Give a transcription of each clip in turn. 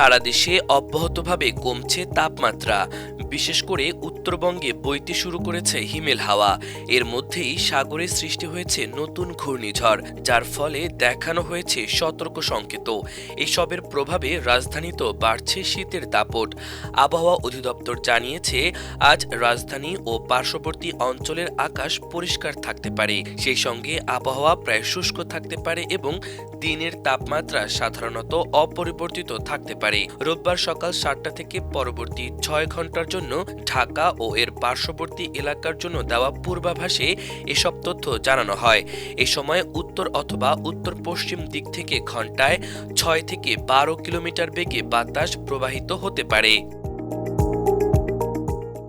সারা দেশে অব্যাহতভাবে কমছে তাপমাত্রা। বিশেষ করে উত্তরবঙ্গে বইতে শুরু করেছে হিমেল হাওয়া। এর মধ্যেই সাগরে সৃষ্টি হয়েছে নতুন ঘূর্ণিঝড়, যার ফলে দেখানো হয়েছে সতর্ক সংকেত। এসবের প্রভাবে রাজধানীতেও বাড়ছে শীতের দাপট। আবহাওয়া অধিদপ্তর জানিয়েছে, আজ রাজধানী ও পার্শ্ববর্তী অঞ্চলের আকাশ পরিষ্কার থাকতে পারে। সেই সঙ্গে আবহাওয়া প্রায় শুষ্ক থাকতে পারে এবং দিনের তাপমাত্রা সাধারণত অপরিবর্তিত থাকতে পারে। রোববার সকাল সাতটা থেকে পরবর্তী ছয় ঘণ্টার জন্য ঢাকা ও এর পার্শ্ববর্তী এলাকার জন্য দেওয়া পূর্বাভাসে এসব তথ্য জানানো হয়। এ সময় উত্তর অথবা উত্তর পশ্চিম দিক থেকে ঘন্টায় ছয় থেকে বারো কিলোমিটার বেগে বাতাস প্রবাহিত হতে পারে।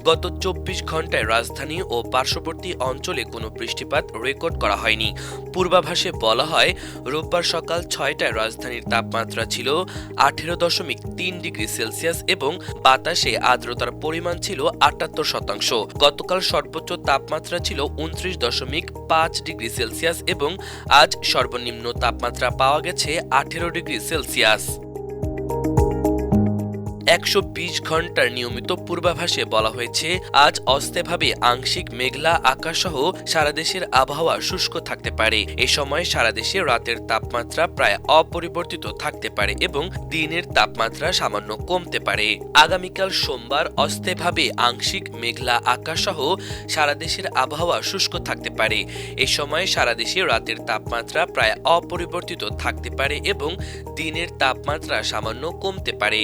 গত চব্বিশ ঘন্টায় রাজধানী ও পার্শ্ববর্তী অঞ্চলে কোনো বৃষ্টিপাত রেকর্ড করা হয়নি। পূর্বাভাসে বলা হয়, রোববার সকাল ছয়টায় রাজধানীর তাপমাত্রা ছিল আঠেরো দশমিক তিন ডিগ্রি সেলসিয়াস এবং বাতাসে আর্দ্রতার পরিমাণ ছিল আটাত্তর শতাংশ। গতকাল সর্বোচ্চ তাপমাত্রা ছিল উনত্রিশ দশমিক পাঁচ ডিগ্রি সেলসিয়াস এবং আজ সর্বনিম্ন তাপমাত্রা পাওয়া গেছে আঠেরো ডিগ্রি সেলসিয়াস। একশো বিশ ঘণ্টার নিয়মিত পূর্বাভাসে বলা হয়েছে, আজ অস্থায়ীভাবে আংশিক মেঘলা আকাশসহ সারা দেশের আবহাওয়া শুষ্ক থাকতে পারে। এ সময় সারা দেশে রাতের তাপমাত্রা প্রায় অপরিবর্তিত থাকতে পারে এবং দিনের তাপমাত্রা সামান্য কমতে পারে। আগামীকাল সোমবার অস্থায়ীভাবে আংশিক মেঘলা আকাশসহ সারা দেশের আবহাওয়া শুষ্ক থাকতে পারে। এ সময় সারা দেশে রাতের তাপমাত্রা প্রায় অপরিবর্তিত থাকতে পারে এবং দিনের তাপমাত্রা সামান্য কমতে পারে।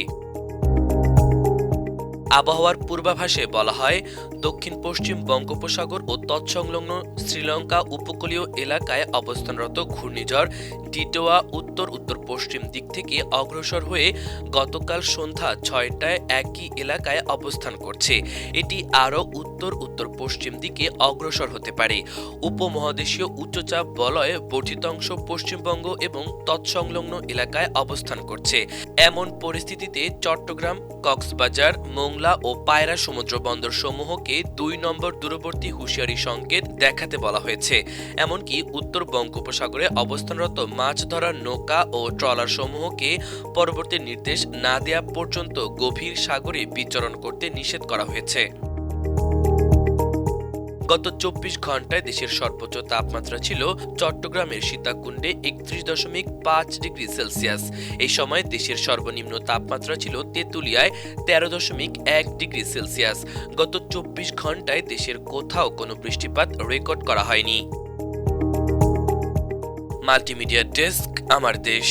আবহাওয়ার পূর্বাভাসে বলা হয়, দক্ষিণ, পশ্চিম বঙ্গোপসাগর ও তৎসংলগ্ন শ্রীলঙ্কা উপকূলীয় এলাকায় অবস্থানরত ঘূর্ণিঝড় টিটোয়া উত্তর উত্তর, পশ্চিম দিক থেকে অগ্রসর হয়ে গতকাল সন্ধ্যা ছয়টায় একই এলাকায় অবস্থান করছে। এটি আরও উত্তর উত্তর, পশ্চিম দিকে অগ্রসর হতে পারে। উপমহাদেশীয় উচ্চচাপ বলয়ে বর্ধিত অংশ পশ্চিমবঙ্গ এবং তৎসংলগ্ন এলাকায় অবস্থান করছে। এমন পরিস্থিতিতে চট্টগ্রাম, কক্সবাজার মোংলা ও পায়রা সমুদ্র বন্দর সমূহকে দুই নম্বর দূরবর্তী হুঁশিয়ারি সংকেত দেখাতে বলা হয়েছে। এমনকি উত্তর বঙ্গোপসাগরে অবস্থানরত মাছ ধরার নৌকা ও ট্রলার সমূহকে পরবর্তী নির্দেশ না দেয়া পর্যন্ত গভীর সাগরে বিচরণ করতে নিষেধ করা হয়েছে। গত চব্বিশ ঘন্টায় দেশের সর্বোচ্চ তাপমাত্রা ছিল চট্টগ্রামের সীতাকুণ্ডে একত্রিশ দশমিক পাঁচ ডিগ্রি সেলসিয়াস। এই সময় দেশের সর্বনিম্ন তাপমাত্রা ছিল তেঁতুলিয়ায় তেরো দশমিক এক ডিগ্রি সেলসিয়াস। গত চব্বিশ ঘন্টায় দেশের কোথাও কোনো বৃষ্টিপাত রেকর্ড করা হয়নি। মাল্টিমিডিয়া ডেস্ক, আমার দেশ।